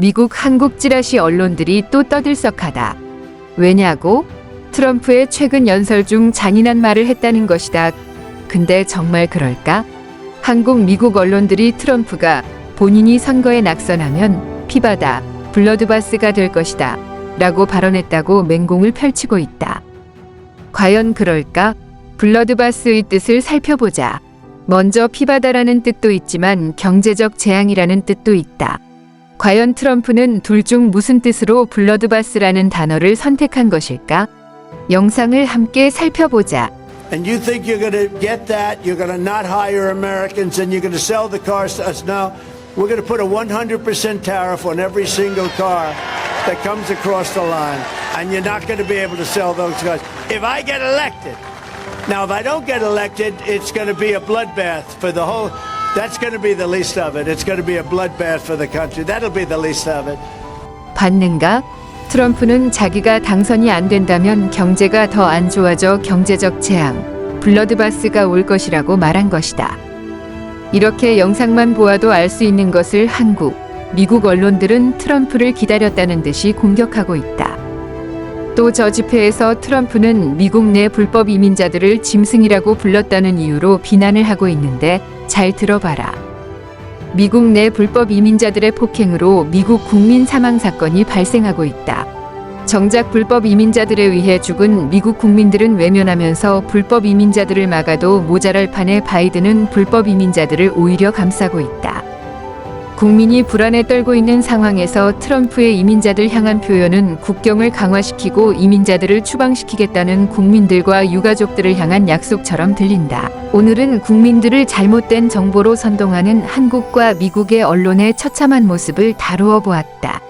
미국 한국 찌라시 언론들이 또 떠들썩하다. 왜냐고? 트럼프의 최근 연설 중 잔인한 말을 했다는 것이다. 근데 정말 그럴까? 한국 미국 언론들이 트럼프가 본인이 선거에 낙선하면 피바다, 블러드바스가 될 것이다. 라고 발언했다고 맹공을 펼치고 있다. 과연 그럴까? 블러드바스의 뜻을 살펴보자. 먼저 피바다라는 뜻도 있지만 경제적 재앙이라는 뜻도 있다. 과연 트럼프는 둘 중 무슨 뜻으로 블러드바스라는 단어를 선택한 것일까? 영상을 함께 살펴보자. And you think you're going to get that? You're going to not hire Americans and you're going to sell the cars to us? No. We're going to put a 100% tariff on every single car that comes across the line. And you're not going to be able to sell those cars. If I get elected, now if I don't get elected, it's going to be a bloodbath for the whole. That's going to be the least of it. It's going to be a bloodbath for the country. That'll be the least of it. 받는가? 트럼프는 자기가 당선이 안 된다면 경제가 더 안 좋아져 경제적 재앙, 블러드바스가 올 것이라고 말한 것이다. 이렇게 영상만 보아도 알 수 있는 것을 한국, 미국 언론들은 트럼프를 기다렸다는 듯이 공격하고 있다. 또 저 집회에서 트럼프는 미국 내 불법 이민자들을 짐승이라고 불렀다는 이유로 비난을 하고 있는데 잘 들어봐라. 미국 내 불법 이민자들의 폭행으로 미국 국민 사망 사건이 발생하고 있다. 정작 불법 이민자들에 의해 죽은 미국 국민들은 외면하면서 불법 이민자들을 막아도 모자랄 판에 바이든은 불법 이민자들을 오히려 감싸고 있다. 국민이 불안에 떨고 있는 상황에서 트럼프의 이민자들 향한 표현은 국경을 강화시키고 이민자들을 추방시키겠다는 국민들과 유가족들을 향한 약속처럼 들린다. 오늘은 국민들을 잘못된 정보로 선동하는 한국과 미국의 언론의 처참한 모습을 다루어 보았다.